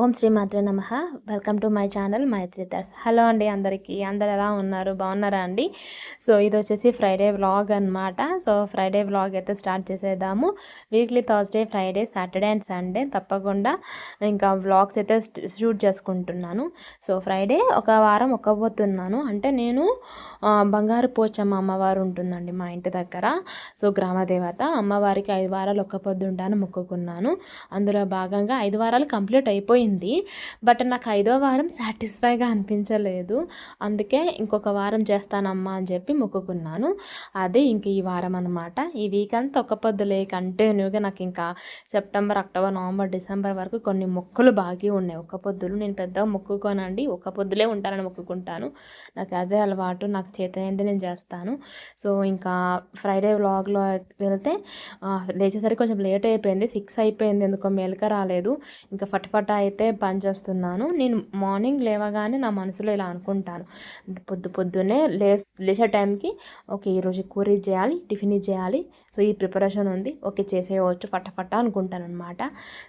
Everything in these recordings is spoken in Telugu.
ఓం శ్రీ మాత్ర నమ. వెల్కమ్ టు మై ఛానల్ మైత్రితాస్ హలో అండి అందరికీ. అందరు ఎలా ఉన్నారు? బాగున్నారా అండి? సో ఇది వచ్చేసి ఫ్రైడే వ్లాగ్ అనమాట సో ఫ్రైడే వ్లాగ్ అయితే స్టార్ట్ చేసేద్దాము. Weekly Thursday Friday Saturday and Sunday తప్పకుండా ఇంకా వ్లాగ్స్ అయితే షూట్ చేసుకుంటున్నాను. సో ఫ్రైడే ఒక వారం ఒక్కబోతున్నాను. అంటే నేను బంగారు పోచమ్మ అమ్మవారు ఉంటుందండి మా ఇంటి దగ్గర. సో గ్రామదేవత అమ్మవారికి ఐదు వారాలు ఒక్క పొద్దుంటాను మొక్కుకున్నాను. అందులో భాగంగా ఐదు వారాలు కంప్లీట్ అయిపోయి అయిపోయింది బట్ నాకు ఐదో వారం సాటిస్ఫైగా అనిపించలేదు. అందుకే ఇంకొక వారం చేస్తానమ్మా అని చెప్పి మొక్కుకున్నాను. అదే ఇంక ఈ వారం అనమాట ఈ వీక్ అంతా ఒక పొద్దులే. కంటిన్యూగా నాకు ఇంకా సెప్టెంబర్ అక్టోబర్ నవంబర్ డిసెంబర్ వరకు కొన్ని మొక్కులు బాగా ఉన్నాయి. ఒక పొద్దులు నేను పెద్దగా మొక్కుకోనండి. ఒక పొద్దులే ఉంటానని మొక్కుకుంటాను. నాకు అదే అలవాటు. నాకు చేత నేను చేస్తాను. సో ఇంకా ఫ్రైడే వ్లాగ్లో వెళ్తే లేచేసరికి కొంచెం లేట్ అయిపోయింది. సిక్స్ అయిపోయింది. ఎందుకో మేలుక రాలేదు. ఇంకా ఫటాఫట అయితే అయితే పనిచేస్తున్నాను నేను మార్నింగ్ లేవగానే నా మనసులో ఇలా అనుకుంటాను. పొద్దు పొద్దున్నే లే లేచే టైంకి ఓకే ఈరోజు కూర చేయాలి టిఫిన్ చేయాలి. సో ఈ ప్రిపరేషన్ ఉంది. ఓకే చేసేయవచ్చు ఫటాఫట అనుకుంటాను అనమాట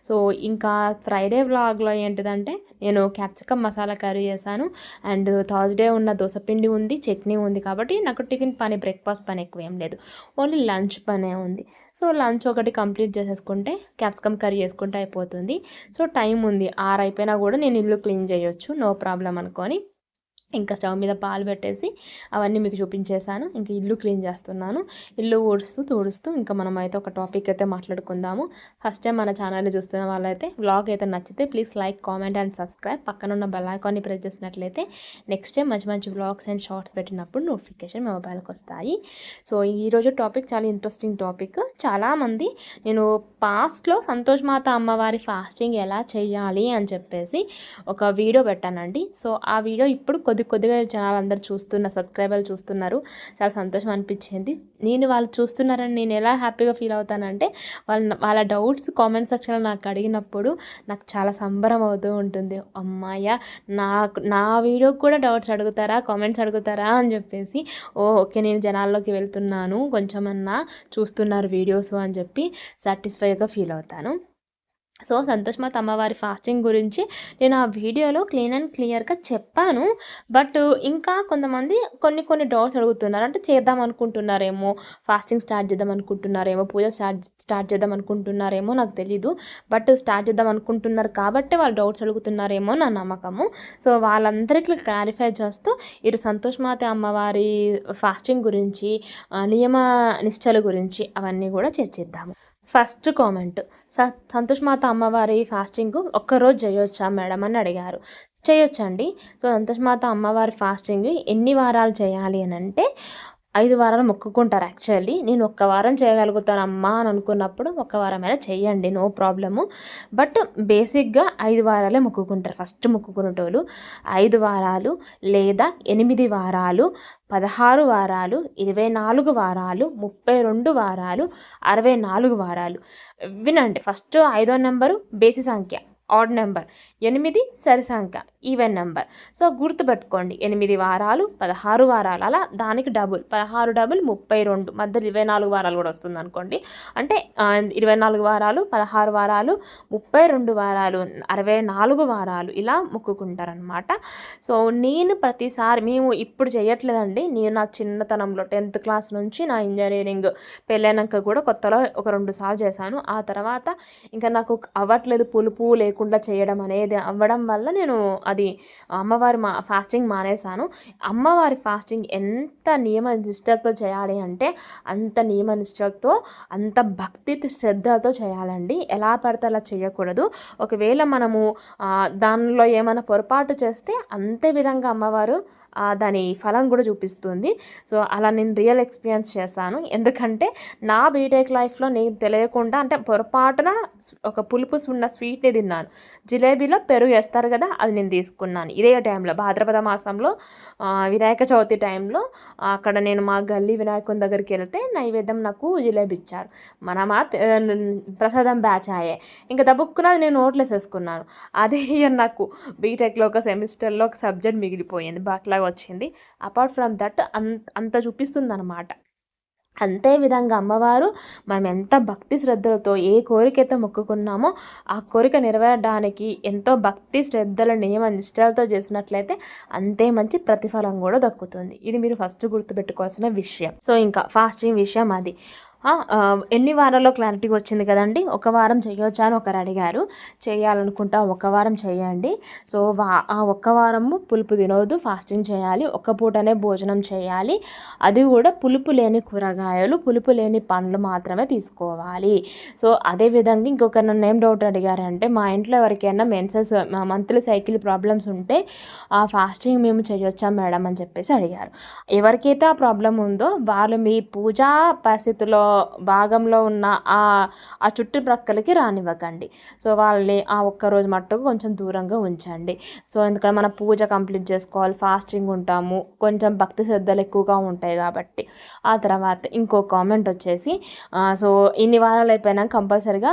సో ఇంకా ఫ్రైడే వ్లాగ్లో ఏంటిదంటే నేను క్యాప్సికమ్ మసాలా కర్రీ చేశాను. అండ్ థర్స్డే ఉన్న దోశపిండి ఉంది చట్నీ ఉంది కాబట్టి నాకు టిఫిన్ పని బ్రేక్ఫాస్ట్ పని ఎక్కువ ఏం లేదు. ఓన్లీ లంచ్ పనే ఉంది. సో లంచ్ ఒకటి కంప్లీట్ చేసేసుకుంటే క్యాప్సికమ్ కర్రీ చేసుకుంటే అయిపోతుంది. సో టైం ఉంది. ఆరు అయిపోయినా కూడా నేను ఇల్లు క్లీన్ చేయొచ్చు నో ప్రాబ్లం అనుకొని. ఇంకా స్టవ్ మీద పాలు పెట్టేసి అవన్నీ మీకు చూపించేశాను. ఇంకా ఇల్లు క్లీన్ చేస్తున్నాను. ఇల్లు ఊడుస్తూ తుడుస్తూ ఇంకా మనం అయితే ఒక టాపిక్ అయితే మాట్లాడుకుందాము. ఫస్ట్ టైం మన ఛానల్ని చూస్తున్న వాళ్ళైతే వ్లాగ్ అయితే నచ్చితే please like comment and subscribe. పక్కన ఉన్న బెల్ ఐకాన్ని ప్రెస్ చేసినట్లయితే నెక్స్ట్ టైం మంచి మంచి వ్లాగ్స్ అండ్ షార్ట్స్ పెట్టినప్పుడు నోటిఫికేషన్ మీ మొబైల్కి వస్తాయి. సో ఈరోజు టాపిక్ చాలా ఇంట్రెస్టింగ్ టాపిక్. చాలామంది నేను పాస్ట్లో సంతోష్ మాత అమ్మవారి ఫాస్టింగ్ ఎలా చేయాలి అని చెప్పేసి ఒక వీడియో పెట్టానండి. సో ఆ వీడియో ఇప్పుడు కొద్ది కొద్ది కొద్దిగా జనాలు అందరు చూస్తున్న సబ్స్క్రైబర్లు చూస్తున్నారు. చాలా సంతోషం అనిపించింది. నేను వాళ్ళు చూస్తున్నారని నేను ఎలా హ్యాపీగా ఫీల్ అవుతానంటే వాళ్ళ వాళ్ళ డౌట్స్ కామెంట్ సెక్షన్లో నాకు అడిగినప్పుడు నాకు చాలా సంబరం అవుతూ ఉంటుంది. అమ్మాయ నాకు నా వీడియోకి కూడా డౌట్స్ అడుగుతారా కామెంట్స్ అడుగుతారా అని చెప్పేసి ఓ ఓకే నేను జనాల్లోకి వెళ్తున్నాను కొంచెమన్నా చూస్తున్నారు వీడియోస్ అని చెప్పి సాటిస్ఫైగా ఫీల్ అవుతాను. సో సంతోష్ మాత అమ్మవారి ఫాస్టింగ్ గురించి నేను ఆ వీడియోలో క్లీన్ అండ్ క్లియర్గా చెప్పాను. బట్ ఇంకా కొంతమంది కొన్ని కొన్ని డౌట్స్ అడుగుతున్నారు. అంటే చేద్దాం అనుకుంటున్నారేమో ఫాస్టింగ్ స్టార్ట్ చేద్దాం అనుకుంటున్నారేమో పూజ స్టార్ట్ స్టార్ట్ చేద్దాం అనుకుంటున్నారేమో నాకు తెలీదు. బట్ స్టార్ట్ చేద్దాం అనుకుంటున్నారు కాబట్టి వాళ్ళు డౌట్స్ అడుగుతున్నారేమో నా నమ్మకము. సో వాళ్ళందరికీ క్లారిఫై చేస్తూ ఇరు సంతోష్ మాత అమ్మవారి ఫాస్టింగ్ గురించి నియమ నిష్టల గురించి అవన్నీ కూడా చర్చిద్దాము. First comment. స సంతోష్ మాత అమ్మవారి ఫాస్టింగ్ ఒక్కరోజు చేయొచ్చా మేడం అని అడిగారు. చేయొచ్చండి. సో సంతోష్ మాత అమ్మవారి ఫాస్టింగ్ ఎన్ని వారాలు చేయాలి అని అంటే ఐదు వారాలు మొక్కుకుంటారు యాక్చువల్లీ. నేను ఒక్క వారం చేయగలుగుతాను అమ్మా అని అనుకున్నప్పుడు ఒక్క వారమైనా చేయండి నో ప్రాబ్లము. బట్ బేసిక్గా ఐదు వారాలే మొక్కుకుంటారు. ఫస్ట్ మొక్కుకునేటోళ్ళు ఐదు వారాలు లేదా ఎనిమిది వారాలు పదహారు వారాలు ఇరవై నాలుగు వారాలు ముప్పై రెండు వారాలు అరవై నాలుగు వారాలు. వినండి ఫస్ట్ ఐదో నెంబరు బేసి సంఖ్య. ఆడ్ నెంబర్ ఎనిమిది సరి సంఖ్య ఈవెన్ నెంబర్ సో గుర్తుపెట్టుకోండి ఎనిమిది వారాలు పదహారు వారాలు అలా దానికి డబుల్ పదహారు డబుల్ ముప్పై రెండు. మధ్య ఇరవై నాలుగు వారాలు కూడా వస్తుంది అనుకోండి. అంటే ఇరవై నాలుగు వారాలు పదహారు వారాలు ముప్పై రెండు వారాలు అరవై నాలుగు వారాలు ఇలా మొక్కుకుంటారనమాట సో నేను ప్రతిసారి మేము ఇప్పుడు చేయట్లేదండి. నేను నా చిన్నతనంలో టెన్త్ క్లాస్ నుంచి నా ఇంజనీరింగ్ పెళ్ళైనాక కూడా కొత్తలో ఒక రెండు సార్లు చేశాను. ఆ తర్వాత ఇంకా నాకు అవ్వట్లేదు పులుపు లేదు లేకుండా చేయడం అనేది అవ్వడం వల్ల నేను అది అమ్మవారి మా ఫాస్టింగ్ మానేశాను. అమ్మవారి ఫాస్టింగ్ ఎంత నియమ నిష్టతో చేయాలి అంటే అంత నియమ నిష్టతో అంత భక్తి శ్రద్ధతో చేయాలండి. ఎలా పడితే అలా చేయకూడదు. ఒకవేళ మనము దానిలో ఏమైనా పొరపాటు చేస్తే అంతే విధంగా అమ్మవారు దాని ఫలం కూడా చూపిస్తుంది. సో అలా నేను రియల్ ఎక్స్పీరియన్స్ చేస్తాను ఎందుకంటే నా బీటెక్ లైఫ్లో నేను తెలియకుండా అంటే పొరపాటున ఒక పులుపు ఉన్న స్వీట్ని తిన్నాను. జిలేబీలో పెరుగు వేస్తారు కదా అది నేను తీసుకున్నాను. ఇదే టైంలో భాద్రపద మాసంలో వినాయక చవితి టైంలో అక్కడ నేను మా గల్లీ వినాయకుని దగ్గరికి వెళ్తే నైవేద్యం నాకు జిలేబీ ఇచ్చారు. మన మా ప్రసాదం బ్యాచ్ అయ్యే ఇంకా దబ్బుక్కున్నది నేను నోట్లేసేసుకున్నాను అదే ఇయర్ నాకు బీటెక్లో ఒక సెమిస్టర్లో ఒక సబ్జెక్ట్ మిగిలిపోయింది. బాక్లాగా వచ్చింది. అపార్ట్ ఫ్రమ్ దట్ అంత అంత చూపిస్తుంది అనమాట అంతే విధంగా అమ్మవారు మనం ఎంత భక్తి శ్రద్ధలతో ఏ కోరికైతే మొక్కుకున్నామో ఆ కోరిక నెరవేరడానికి ఎంతో భక్తి శ్రద్ధల నియమ నిష్ఠలతో చేసినట్లయితే అంతే మంచి ప్రతిఫలం కూడా దక్కుతుంది. ఇది మీరు ఫస్ట్ గుర్తుపెట్టుకోవాల్సిన విషయం. సో ఇంకా ఫాస్టింగ్ విషయం అది. ఎన్ని వారాల్లో క్లారిటీ వచ్చింది కదండి? ఒక వారం చేయొచ్చా అని ఒకరు అడిగారు. చేయాలనుకుంటా ఒక వారం చేయండి. సో వా ఆ ఒక్క వారము పులుపు తినవద్దు ఫాస్టింగ్ చేయాలి ఒక్క పూటనే భోజనం చేయాలి. అది కూడా పులుపు లేని కూరగాయలు పులుపు లేని పండ్లు మాత్రమే తీసుకోవాలి. సో అదేవిధంగా ఇంకొక నన్ను ఏం డౌట్ అడిగారంటే మా ఇంట్లో ఎవరికైనా మెన్సెస్ మంత్లీ సైకిల్ ప్రాబ్లమ్స్ ఉంటే ఆ ఫాస్టింగ్ మేము చేయొచ్చా మేడం అని చెప్పేసి అడిగారు. ఎవరికైతే ఆ ప్రాబ్లం ఉందో వాళ్ళు మీ పూజా పరిస్థితిలో భాగంలో ఉన్న ఆ ఆ చుట్టుప్రక్కలకి రానివ్వకండి. సో వాళ్ళని ఆ ఒక్కరోజు మట్టుకు కొంచెం దూరంగా ఉంచండి. సో ఎందుకంటే మన పూజ కంప్లీట్ చేసుకోవాలి ఫాస్టింగ్ ఉంటాము కొంచెం భక్తి శ్రద్ధలు ఎక్కువగా ఉంటాయి కాబట్టి. ఆ తర్వాత ఇంకో కామెంట్ వచ్చేసి సో ఇన్ని వారాలు అయిపోయినా కంపల్సరిగా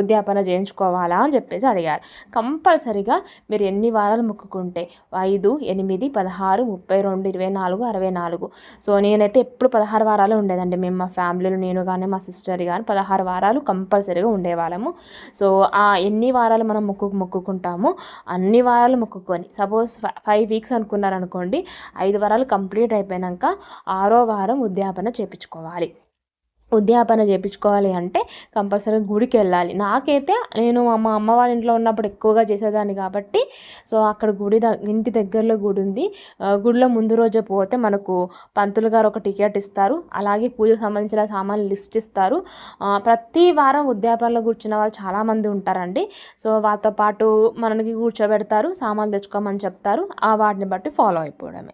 ఉద్యాపన చేయించుకోవాలా అని చెప్పేసి అడిగారు. కంపల్సరిగా మీరు ఎన్ని వారాలు మొక్కుకుంటే ఐదు ఎనిమిది పదహారు ముప్పై రెండు ఇరవై నాలుగు అరవై నాలుగు. సో నేనైతే ఎప్పుడు పదహారు వారాలు ఉండేదండి. మేము మా ఫ్యామిలీలో నేను నేను కానీ మా సిస్టర్ కానీ పదహారు వారాలు కంపల్సరీగా ఉండేవాళ్ళము. సో ఆ ఎన్ని వారాలు మనం మొక్కు మొక్కుకుంటామో అన్ని వారాలు మొక్కుకొని సపోజ్ ఫైవ్ వీక్స్ అనుకున్నారనుకోండి ఐదు వారాలు కంప్లీట్ అయిపోయాక ఆరో వారం ఉద్యాపన చేపించుకోవాలి. ఉద్యాపన చేయించుకోవాలి అంటే కంపల్సరీ గుడికి వెళ్ళాలి నాకైతే నేను మా అమ్మ వాళ్ళ ఇంట్లో ఉన్నప్పుడు ఎక్కువగా చేసేదాన్ని కాబట్టి సో అక్కడ గుడి ఇంటి దగ్గరలో గుడి ఉంది. గుడిలో ముందు రోజే పోతే మనకు పంతులు గారు ఒక టికెట్ ఇస్తారు. అలాగే పూజకు సంబంధించిన సామాన్లు లిస్ట్ ఇస్తారు. ప్రతి వారం ఉద్యాపనలో కూర్చున్న వాళ్ళు చాలామంది ఉంటారండి. సో వాళ్ళతో పాటు మనకి కూర్చోబెడతారు సామాన్లు తెచ్చుకోమని చెప్తారు. ఆ వాటిని బట్టి ఫాలో అయిపోవడమే.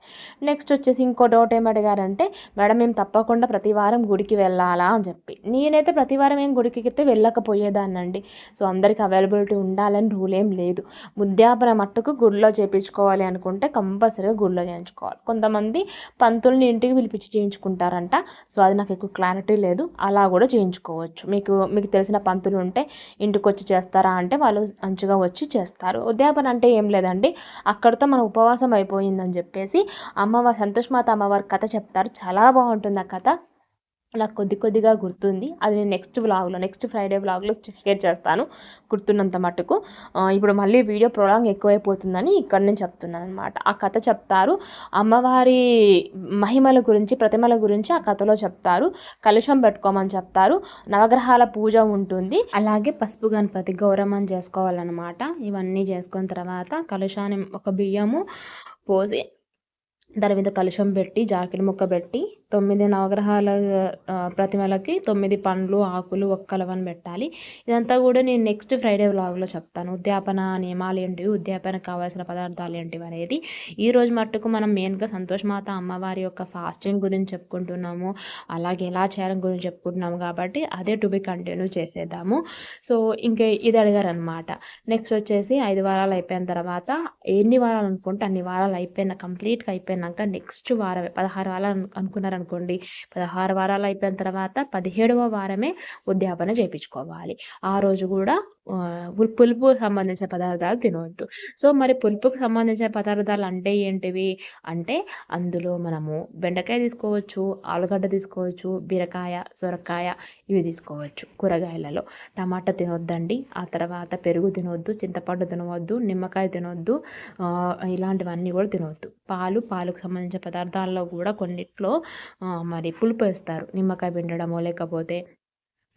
నెక్స్ట్ వచ్చేసి ఇంకో డౌట్ ఏం అడిగారంటే మేడం మేము తప్పకుండా ప్రతి వారం గుడికి వెళ్ళాలా? అని చెప్పి. నేనైతే ప్రతివారం ఏం గుడికి అయితే వెళ్ళకపోయేదాన్నండి. సో అందరికి అవైలబిలిటీ ఉండాలని రూల్ ఏం లేదు. ముద్యాపన మట్టుకు గుడిలో చేయించుకోవాలి అనుకుంటే కంపల్సరీగా గుడిలో చేయించుకోవాలి. కొంతమంది పంతుల్ని ఇంటికి పిలిపించి చేయించుకుంటారంట. సో అది నాకు ఎక్కువ క్లారిటీ లేదు. అలా కూడా చేయించుకోవచ్చు. మీకు మీకు తెలిసిన పంతులు ఉంటే ఇంటికి వచ్చి చేస్తారా అంటే వాళ్ళు మంచిగా వచ్చి చేస్తారు. ఉద్యాపన అంటే ఏం లేదండి. అక్కడితో మన ఉపవాసం అయిపోయిందని చెప్పేసి అమ్మవారి సంతోష్ మాత అమ్మవారి కథ చెప్తారు. చాలా బాగుంటుంది ఆ కథ. నాకు కొద్ది కొద్దిగా గుర్తుంది. అది నేను నెక్స్ట్ వ్లాగ్లో నెక్స్ట్ ఫ్రైడే వ్లాగ్లో షేర్ చేస్తాను. గుర్తున్నంత మటుకు ఇప్పుడు మళ్ళీ వీడియో ప్రొలాంగ్ ఎక్కువైపోతుందని ఇక్కడ నేను చెప్తున్నాను అనమాట ఆ కథ చెప్తారు. అమ్మవారి మహిమల గురించి ప్రతిమల గురించి ఆ కథలో చెప్తారు. కలుషం పెట్టుకోమని చెప్తారు. నవగ్రహాల పూజ ఉంటుంది. అలాగే పసుపు గణపతి గౌరవం చేసుకోవాలన్నమాట. ఇవన్నీ చేసుకున్న తర్వాత కలుషాన్ని ఒక బియ్యము పోసి దాని మీద కలుషం పెట్టి జాకెట్ ముక్క పెట్టి తొమ్మిది నవగ్రహాల ప్రతిమలకి తొమ్మిది పండ్లు ఆకులు ఒక్కలవని పెట్టాలి. ఇదంతా కూడా నేను నెక్స్ట్ ఫ్రైడే వ్లాగ్లో చెప్తాను. ఉద్యాపన నియమాలు ఏంటివి ఉద్యాపన కావాల్సిన పదార్థాలు ఏంటివి అనేది. ఈరోజు మట్టుకు మనం మెయిన్గా సంతోషమాత అమ్మవారి యొక్క ఫాస్టింగ్ గురించి చెప్పుకుంటున్నాము. అలాగే ఎలా చేయాలని గురించి చెప్పుకుంటున్నాము కాబట్టి అదే టు బి కంటిన్యూ చేసేద్దాము. సో ఇంకా ఇది అడిగారనమాట నెక్స్ట్ వచ్చేసి ఐదు వారాలు అయిపోయిన తర్వాత ఎన్ని వారాలు అనుకుంటే అన్ని వారాలు అయిపోయిన కంప్లీట్గా అయిపోయిన అయిపోయినాక నెక్స్ట్ వారమే. పదహారు వారాలు అనుకున్నారనుకోండి. పదహారు వారాలు అయిపోయిన తర్వాత పదిహేడవ వారమే ఉద్యాపన చేయించుకోవాలి ఆ రోజు కూడా పులుపు సంబంధించిన పదార్థాలు తినవద్దు. సో మరి పులుపుకు సంబంధించిన పదార్థాలు అంటే ఏంటివి? అంటే అందులో మనము బెండకాయ తీసుకోవచ్చు ఆలుగడ్డ తీసుకోవచ్చు బీరకాయ సొరకాయ ఇవి తీసుకోవచ్చు కూరగాయలలో. టమాటా తినొద్దండి. ఆ తర్వాత పెరుగు తినవద్దు చింతపండు తినవద్దు నిమ్మకాయ తినవద్దు ఇలాంటివన్నీ కూడా తినవద్దు పాలు పాలకు సంబంధించిన పదార్థాల్లో కూడా కొన్నిట్లో మరి పులుపు వేస్తారు. నిమ్మకాయ పిండడమో లేకపోతే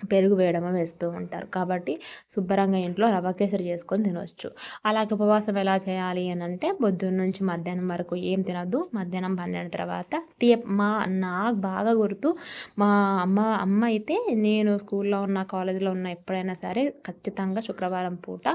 పెరుగు వేయడమో వేస్తూ ఉంటారు. కాబట్టి శుభ్రంగా ఇంట్లో రవ్వ కేసరి చేసుకొని తినవచ్చు అలాగే ఉపవాసం ఎలా చేయాలి అని అంటే పొద్దున్న నుంచి మధ్యాహ్నం వరకు ఏం తినద్దు. మధ్యాహ్నం పన్నెండు తర్వాత తీ మా నాకు బాగా గుర్తు మా అమ్మ అమ్మ అయితే నేను స్కూల్లో ఉన్న కాలేజీలో ఉన్న ఎప్పుడైనా సరే ఖచ్చితంగా శుక్రవారం పూట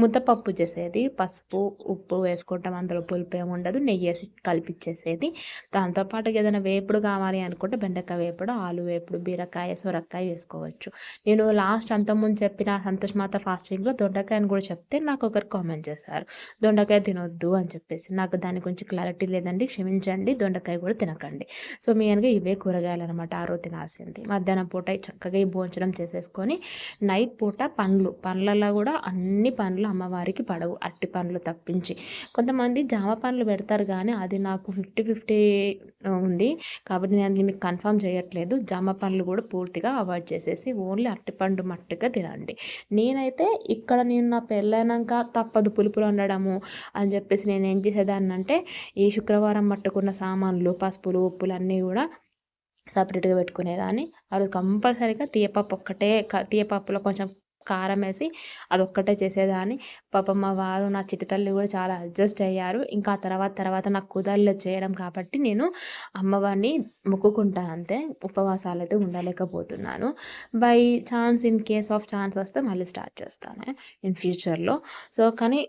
ముద్దపప్పు చేసేది. పసుపు ఉప్పు వేసుకుంటాం. అందులో పులుపు ఏమి ఉండదు. నెయ్యి వేసి కలిపిచ్చేసేది. దాంతోపాటు ఏదైనా వేపుడు కావాలి అనుకుంటే బెండకాయ వేపుడు ఆలు వేపుడు బీరకాయ సొరకాయ వేసుకోవచ్చు. చేసుకోవచ్చు నేను లాస్ట్ అంతకుముందు చెప్పిన సంతోష్ మాత ఫాస్టింగ్లో దొండకాయని కూడా చెప్తే నాకు ఒకరు కామెంట్ చేశారు. దొండకాయ తినొద్దు అని చెప్పేసి. నాకు దాని గురించి క్లారిటీ లేదండి. క్షమించండి. దొండకాయ కూడా తినకండి. సో మెయిన్గా ఇవే కూరగాయలు అనమాట ఆ రోజు తినాల్సింది. మధ్యాహ్నం పూట చక్కగా ఈ భోజనం చేసేసుకొని నైట్ పూట పండ్లు. పండ్లలో కూడా అన్ని పండ్లు అమ్మవారికి పడవు. అట్టి పండ్లు తప్పించి. కొంతమంది జామ పండ్లు పెడతారు కానీ అది నాకు ఫిఫ్టీ ఫిఫ్టీ ఉంది. కాబట్టి నేను మీకు కన్ఫర్మ్ చేయట్లేదు. జామ పండ్లు కూడా పూర్తిగా అవాయిడ్ చేసేసి ఓన్లీ అరటిపండు మట్టుగా తినండి. నేనైతే ఇక్కడ నేను నా పెళ్ళైనాక తప్పదు పులుపులు వండడము అని చెప్పేసి నేను ఏం చేసేదాన్ని అంటే ఈ శుక్రవారం మట్టుకున్న సామాన్లు పసుపులు ఉప్పులు అన్నీ కూడా సపరేట్గా పెట్టుకునేదాన్ని. అది కంపల్సరీగా తీయపప్పు ఒక్కటే తీయపప్పులో కొంచెం కారం వేసి అదొక్కటే చేసేదాన్ని. పాపం మా వారు నా చిట్టి తల్లి కూడా చాలా అడ్జస్ట్ అయ్యారు. ఇంకా తర్వాత తర్వాత నాకు కుదరలు చేయడం కాబట్టి నేను అమ్మవారిని మొక్కుకుంటాను అంతే. ఉపవాసాలు అయితే ఉండలేకపోతున్నాను. By chance in case of chance వస్తే మళ్ళీ స్టార్ట్ చేస్తాను ఇన్ ఫ్యూచర్లో. సో కానీ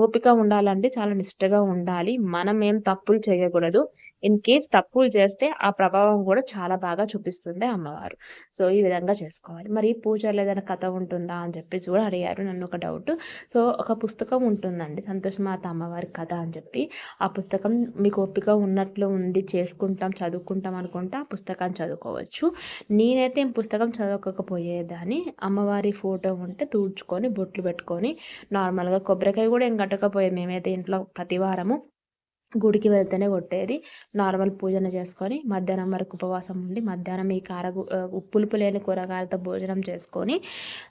ఓపిక ఉండాలంటే చాలా నిష్టగా ఉండాలి. మనం ఏం తప్పులు చేయకూడదు. ఇన్ కేస్ తప్పులు చేస్తే ఆ ప్రభావం కూడా చాలా బాగా చూపిస్తుంది అమ్మవారు. సో ఈ విధంగా చేసుకోవాలి. మరి పూజలు ఏదైనా కథ ఉంటుందా అని చెప్పేసి కూడా అడిగారు. నన్ను ఒక డౌట్ సో ఒక పుస్తకం ఉంటుందండి. సంతోషమాత అమ్మవారి కథ అని చెప్పి. ఆ పుస్తకం మీకు ఓపిక ఉన్నట్లు ఉంది. చేసుకుంటాం చదువుకుంటాం అనుకుంటే ఆ పుస్తకాన్ని చదువుకోవచ్చు. నేనైతే పుస్తకం చదవకపోయేదాన్ని. అమ్మవారి ఫోటో ఉంటే తూడ్చుకొని బొట్లు పెట్టుకొని నార్మల్గా కొబ్బరికాయ కూడా ఏం కట్టకపోయేది. మేమైతే ఇంట్లో ప్రతి వారము గుడికి వెళ్తేనే కొట్టేది. నార్మల్ పూజన చేసుకొని మధ్యాహ్నం వరకు ఉపవాసం ఉండి మధ్యాహ్నం ఈ కార ఉప్పులుపు లేని కూరగాయలతో భోజనం చేసుకొని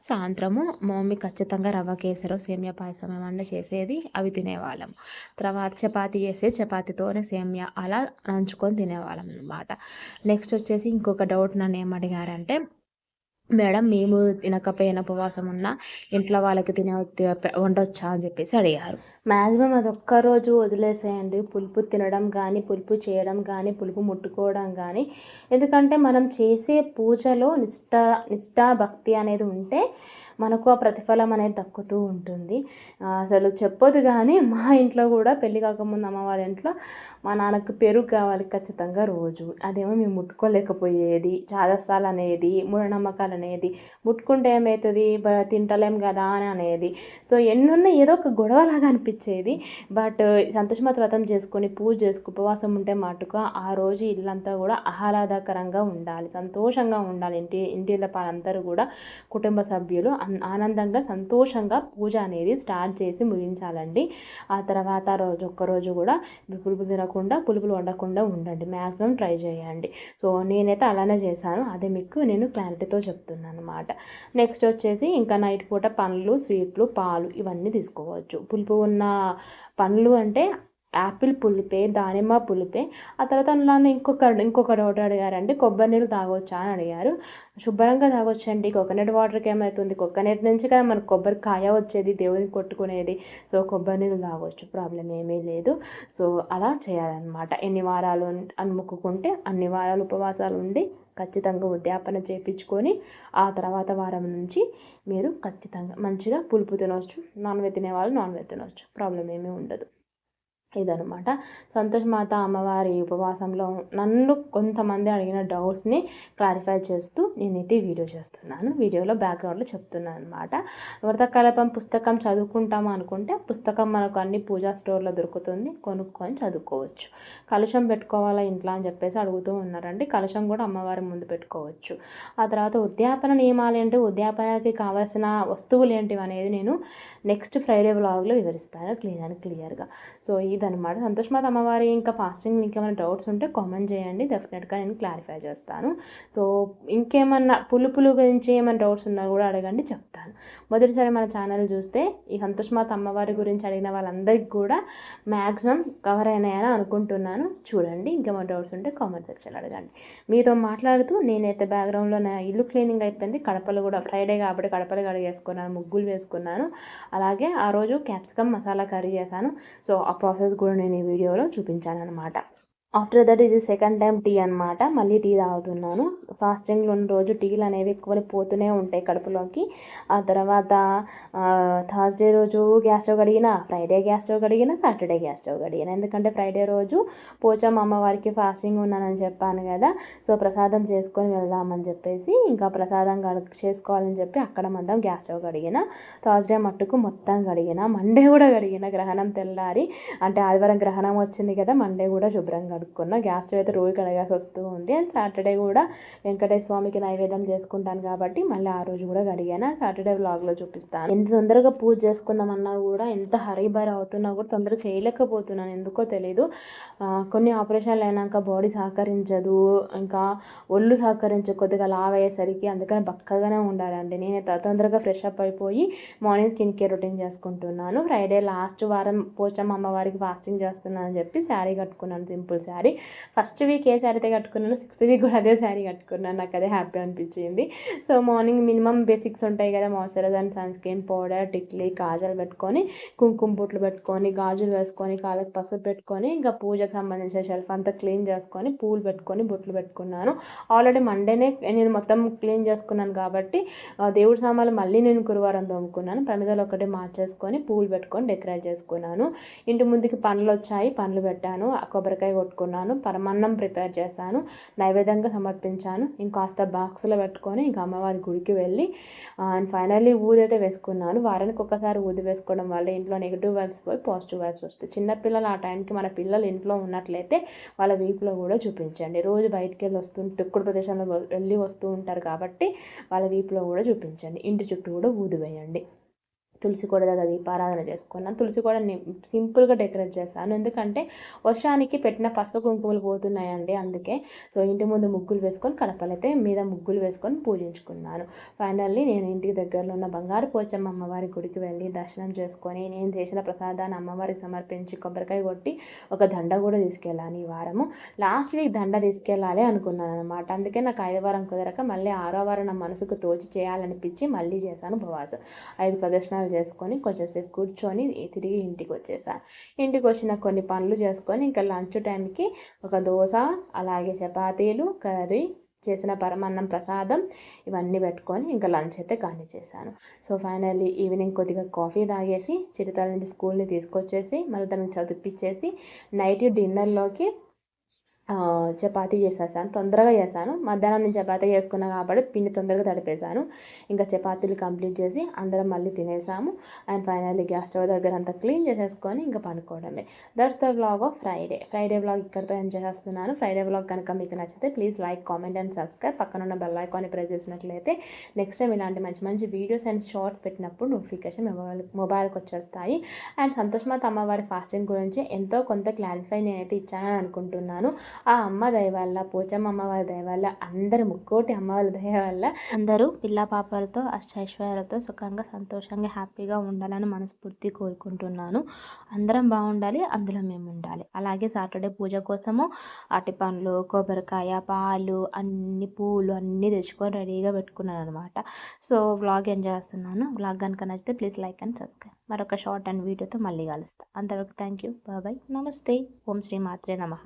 సాయంత్రము మమ్మీ ఖచ్చితంగా రవ్వ కేసరో సేమియా పాయసం ఏమన్నా చేసేది. అవి తినేవాళ్ళం తర్వాత చపాతీ చేసే చపాతీతోనే సేమియా అలా నంచుకొని తినేవాళ్ళం అనమాట నెక్స్ట్ వచ్చేసి ఇంకొక డౌట్ నన్ను ఏమడిగారంటే మేడం మేము తినకపోయిన ఉపవాసం ఉన్నా ఇంట్లో వాళ్ళకి తినే వండొచ్చా అని చెప్పేసి అడిగారు. మ్యాక్సిమం అది ఒక్కరోజు వదిలేసేయండి. పులుపు తినడం కానీ పులుపు చేయడం కానీ పులుపు ముట్టుకోవడం కానీ ఎందుకంటే మనం చేసే పూజలో నిష్ఠ నిష్ఠా భక్తి అనేది ఉంటే మనకు ఆ ప్రతిఫలం అనేది దక్కుతూ ఉంటుంది. అసలు చెప్పొద్దు కానీ మా ఇంట్లో కూడా పెళ్ళి కాకముందు అమ్మ వాళ్ళ ఇంట్లో మా నాన్నకు పెరుగు కావాలి ఖచ్చితంగా రోజు. అదేమో మేము ముట్టుకోలేకపోయేది చాదస్తాలు అనేది మూఢనమ్మకాలు అనేది ముట్టుకుంటే ఏమవుతుంది తింటలేం కదా అని అనేది. సో ఎన్నున్న ఏదో ఒక గొడవలాగా అనిపించేది. బట్ సంతోషమత వ్రతం చేసుకొని పూజ చేసుకు ఉపవాసం ఉంటే మటుకు ఆ రోజు ఇల్లంతా కూడా ఆహ్లాదకరంగా ఉండాలి సంతోషంగా ఉండాలి. ఇంటి ఇంటి పాలందరూ కూడా కుటుంబ సభ్యులు ఆనందంగా సంతోషంగా పూజ అనేది స్టార్ట్ చేసి ముగించాలండి. ఆ తర్వాత రోజు ఒక్కరోజు కూడా పులుపు తినకుండా పులుపులు వండకుండా ఉండండి. మ్యాక్సిమం ట్రై చేయండి. సో నేనైతే అలానే చేశాను. అదే మీకు నేను క్లారిటీతో చెప్తున్నాను అనమాట నెక్స్ట్ వచ్చేసి ఇంకా నైట్ పూట పండ్లు స్వీట్లు పాలు ఇవన్నీ తీసుకోవచ్చు. పులుపు ఉన్న పండ్లు అంటే యాపిల్ పులిపే దానిమ్మ పులిపే. ఆ తర్వాత నన్ను ఇంకొక ఇంకొక డౌట్ అడిగారండి. కొబ్బరి నీళ్ళు తాగొచ్చా అని అడిగారు. శుభ్రంగా తాగొచ్చండి. కోకోనట్ వాటర్కి ఏమవుతుంది కోకోనట్ నుంచి కదా మనకు కొబ్బరి కాయ వచ్చేది దేవుడిని కొట్టుకునేది. సో కొబ్బరి నీళ్ళు తాగొచ్చు. ప్రాబ్లం ఏమీ లేదు. సో అలా చేయాలన్నమాట. ఎన్ని వారాలు అని మొక్కుకుంటే అన్ని వారాలు ఉపవాసాలు ఉండి ఖచ్చితంగా ఉద్యాపన చేయించుకొని ఆ తర్వాత వారం నుంచి మీరు ఖచ్చితంగా మంచిగా పులుపు తినవచ్చు నాన్ వెజ్ తినేవాళ్ళు నాన్ వెజ్ తినవచ్చు ప్రాబ్లం ఏమీ ఉండదు. ఇదనమాట సంతోష్ మాత అమ్మవారి ఉపవాసంలో నన్ను కొంతమంది అడిగిన డౌట్స్ని క్లారిఫై చేస్తూ నేనైతే వీడియో చేస్తున్నాను. వీడియోలో బ్యాక్గ్రౌండ్లో చెప్తున్నాను అనమాట వ్రతకలపం పుస్తకం చదువుకుంటాము అనుకుంటే పుస్తకం మనకు అన్ని పూజా స్టోర్లో దొరుకుతుంది. కొనుక్కొని చదువుకోవచ్చు. కలుషం పెట్టుకోవాలా ఇంట్లో అని చెప్పేసి అడుగుతూ ఉన్నారండి. కలుషం కూడా అమ్మవారి ముందు పెట్టుకోవచ్చు. ఆ తర్వాత ఉద్యాపన నియమాలు ఏంటి? ఉద్యాపనకి కావాల్సిన వస్తువులు ఏంటివి అనేది నేను నెక్స్ట్ ఫ్రైడే బ్లాగ్లో వివరిస్తాను క్లియర్ అండ్ క్లియర్గా. సో ఈ ఇదనమాట సంతోషమాత అమ్మవారి ఇంకా ఫాస్టింగ్ ఇంకేమైనా డౌట్స్ ఉంటే కామెంట్ చేయండి. డెఫినెట్గా నేను క్లారిఫై చేస్తాను. సో ఇంకేమన్నా పులుపులు గురించి ఏమైనా డౌట్స్ ఉన్నా కూడా అడగండి చెప్తాను. మొదటిసారి మన ఛానల్ చూస్తే ఈ సంతోషమాత అమ్మవారి గురించి అడిగిన వాళ్ళందరికీ కూడా మ్యాక్సిమం కవర్ అయినాయని అనుకుంటున్నాను. చూడండి ఇంకేమైనా డౌట్స్ ఉంటే కామెంట్ సెక్షన్ అడగండి. మీతో మాట్లాడుతూ నేనైతే బ్యాక్గ్రౌండ్లో నా ఇల్లు క్లీనింగ్ అయిపోయింది. కడపలు కూడా ఫ్రైడే కాబట్టి కడపలు కడిగేసుకున్నాను ముగ్గులు వేసుకున్నాను. అలాగే ఆ రోజు క్యాప్సికమ్ మసాలా కర్రీ చేశాను. సో ఆ ప్రాసెస్ కూడా నేను ఈ వీడియోలో చూపించాను అనమాట ఆఫ్టర్ దట్ ఇది సెకండ్ టైం టీ అనమాట మళ్ళీ టీ తాగుతున్నాను. ఫాస్టింగ్లో ఉన్న రోజు టీలు అనేవి ఎక్కువ పోతూనే ఉంటాయి కడుపులోకి. ఆ తర్వాత థర్స్డే రోజు గ్యాస్ స్టవ్ కడిగిన ఫ్రైడే గ్యాస్ స్టవ్ కడిగిన సాటర్డే గ్యాస్ స్టవ్ కడిగిన. ఎందుకంటే ఫ్రైడే రోజు పోచమ్మ అమ్మవారికి ఫాస్టింగ్ ఉన్నానని చెప్పాను కదా. సో ప్రసాదం చేసుకొని వెళ్దామని చెప్పేసి ఇంకా ప్రసాదం చేసుకోవాలని చెప్పి అక్కడ మందం గ్యాస్ స్టవ్ కడిగిన థర్స్డే మట్టుకు మొత్తం కడిగిన మండే కూడా కడిగిన గ్రహణం తెల్లారి అంటే ఆదివారం గ్రహణం వచ్చింది కదా మండే కూడా శుభ్రంగా కడుక్కున్న గ్యాస్ స్టవ్ అయితే రోజు కడగాల్సి వస్తూ ఉంది. అండ్ సాటర్డే కూడా వెంకటేశ్వర స్వామికి నైవేద్యం చేసుకుంటాను కాబట్టి మళ్ళీ ఆ రోజు కూడా కడిగాను. సాటర్డే వ్లాగ్లో చూపిస్తాను. ఎంత తొందరగా పూజ చేసుకుందామన్నా కూడా ఎంత హరీబర్ అవుతున్నా కూడా తొందరగా చేయలేకపోతున్నాను. ఎందుకో తెలీదు. కొన్ని ఆపరేషన్లు అయినాక బాడీ సహకరించదు. ఇంకా ఒళ్ళు సహకరించు కొద్దిగా లావ్ అయ్యేసరికి అందుకని బక్కగానే ఉండాలండి. నేను తొందరగా ఫ్రెష్ అప్ అయిపోయి మార్నింగ్ స్కిన్ కేర్ రొటీన్ చేసుకుంటున్నాను. ఫ్రైడే లాస్ట్ వారం పోచమ్మ అమ్మవారికి ఫాస్టింగ్ చేస్తున్నాను అని చెప్పి శారీ కట్టుకున్నాను సింపుల్ శారీ. ఫస్ట్ వీక్ ఏ శారీ అయితే కట్టుకున్నాను సిక్స్త్ వీక్ కూడా అదే శారీ కట్టుకున్నాను. నాకు అదే హ్యాపీ అనిపించింది. సో మార్నింగ్ మినిమం బేసిక్స్ ఉంటాయి కదా మాయిశ్చరైజర్ సన్ స్క్రీన్ పౌడర్ టిక్లీ కాజల్ పెట్టుకొని కుంకుమ బుట్లు పెట్టుకొని గాజులు వేసుకొని కాళ్ళకి పసుపు పెట్టుకొని ఇంకా పూజకు సంబంధించిన షెల్ఫ్ అంతా క్లీన్ చేసుకొని పూలు పెట్టుకొని బుట్లు పెట్టుకున్నాను. ఆల్రెడీ మండేనే నేను మొత్తం క్లీన్ చేసుకున్నాను కాబట్టి దేవుడి సామాన్లు మళ్ళీ నేను గురువారం తోముకున్నాను. ప్రమిదలు ఒకటి మార్చేసుకొని పూలు పెట్టుకొని డెకరేట్ చేసుకున్నాను. ఇంటి ముందుకి పండ్లు వచ్చాయి పండ్లు పెట్టాను. కొబ్బరికాయ కొట్టుకున్నాను పెట్టుకున్నాను. పరమాన్నం ప్రిపేర్ చేశాను. నైవేద్యంగా సమర్పించాను. ఇంకాస్త బాక్స్లో పెట్టుకొని ఇంకా అమ్మవారి గుడికి వెళ్ళి అండ్ ఫైనల్లీ ఊది అయితే వేసుకున్నాను. వారానికి ఒకసారి ఊది వేసుకోవడం వల్ల ఇంట్లో నెగిటివ్ వైబ్స్ పోయి పాజిటివ్ వైబ్స్ వస్తాయి. చిన్నపిల్లలు ఆ టైంకి మన పిల్లలు ఇంట్లో ఉన్నట్లయితే వాళ్ళ వీపులో కూడా చూపించండి. రోజు బయటికి వెళ్ళి వస్తూ తొక్కుడు ప్రదేశంలో వెళ్ళి వస్తూ ఉంటారు కాబట్టి వాళ్ళ వీపులో కూడా చూపించండి. ఇంటి చుట్టూ కూడా ఊది వేయండి. తులసి కూడా దగ్గర దీపారాధన చేసుకున్నాను. తులసి కూడా సింపుల్గా డెకరేట్ చేశాను. ఎందుకంటే వర్షానికి పెట్టిన పసుపు కుంకుమలు పోతున్నాయండి అందుకే. సో ఇంటి ముందు ముగ్గులు వేసుకొని కడపలైతే మీద ముగ్గులు వేసుకొని పూజించుకున్నాను. ఫైనల్లీ నేను ఇంటికి దగ్గరలో ఉన్న బంగారు పోచమ్మ అమ్మవారి గుడికి వెళ్ళి దర్శనం చేసుకొని నేను చేసిన ప్రసాదాన్ని అమ్మవారికి సమర్పించి కొబ్బరికాయ కొట్టి ఒక దండ కూడా తీసుకెళ్ళాను ఈ వారము. లాస్ట్ వీక్ దండ తీసుకెళ్ళాలి అనుకున్నాను అనమాట అందుకే నాకు ఐదు వారం కుదరక మళ్ళీ ఆరో వారం నా మనసుకు తోచి చేయాలనిపించి మళ్ళీ చేశాను ఉపవాసం. ఐదు ప్రదర్శనలు చేసుకొని కొంచెంసేపు కూర్చొని తిరిగి ఇంటికి వచ్చేసాను ఇంటికి వచ్చిన కొన్ని పనులు చేసుకొని ఇంకా లంచ్ టైంకి ఒక దోశ అలాగే చపాతీలు కర్రీ చేసిన పరమాన్నం ప్రసాదం ఇవన్నీ పెట్టుకొని ఇంకా లంచ్ అయితే కానీ చేశాను. సో ఫైనల్లీ ఈవినింగ్ కొద్దిగా కాఫీ తాగేసి చిరుతల నుంచి స్కూల్ని తీసుకొచ్చేసి మళ్ళీ తనకి చదివిపించేసి నైట్ డిన్నర్లోకి చపాతీ చేసేసాను తొందరగా చేశాను. మధ్యాహ్నం నేను చపాతీ చేసుకున్నా కాబట్టి పిండి తొందరగా తడిపేశాను. ఇంకా చపాతీలు కంప్లీట్ చేసి అందరం మళ్ళీ తినేసాము. అండ్ ఫైనల్లీ గ్యాస్ స్టవ్ దగ్గర అంతా క్లీన్ చేసేసుకొని ఇంకా పనుకోవడమే that's the vlog of Friday Friday vlog ఇక్కడితో ఎంజాయ్ చేస్తున్నాను ఫ్రైడే వ్లాగ్ కనుక మీకు నచ్చితే please like comment and subscribe పక్కన ఉన్న బెల్ ఐకాన్ని ప్రెస్ చేసినట్లయితే నెక్స్ట్ టైం ఇలాంటి మంచి మంచి వీడియోస్ అండ్ షార్ట్స్ పెట్టినప్పుడు నోటిఫికేషన్ మొబైల్ మొబైల్కి వచ్చేస్తాయి. అండ్ సంతోషమాత అమ్మవారి ఫాస్టింగ్ గురించి ఎంతో కొంత క్లారిఫై నేనైతే ఇచ్చానని అనుకుంటున్నాను. ఆ అమ్మ దయ వల్ల పోచమ్మ అమ్మవారి దయ వల్ల అందరు ముక్కోటి అమ్మవారి దయ వల్ల అందరూ పిల్ల పాపలతో అష్టైశ్వర్యాలతో సుఖంగా సంతోషంగా హ్యాపీగా ఉండాలని మనస్ఫూర్తి కోరుకుంటున్నాను. అందరం బాగుండాలి అందులో మేము ఉండాలి. అలాగే సాటర్డే పూజ కోసము అటి పండ్లు కొబ్బరికాయ పాలు అన్ని పూలు అన్నీ తెచ్చుకొని రెడీగా పెట్టుకున్నాను అనమాట సో వ్లాగ్ ఎంజాయ్ చేస్తున్నాను. వ్లాగ్ కనుక నచ్చితే ప్లీజ్ లైక్ అండ్ సబ్స్క్రైబ్. మరొక షార్ట్ అండ్ వీడియోతో మళ్ళీ కలుస్తాను అంతవరకు థ్యాంక్ యూ. బాబాయ్ నమస్తే. ఓం శ్రీ మాత్రే నమ.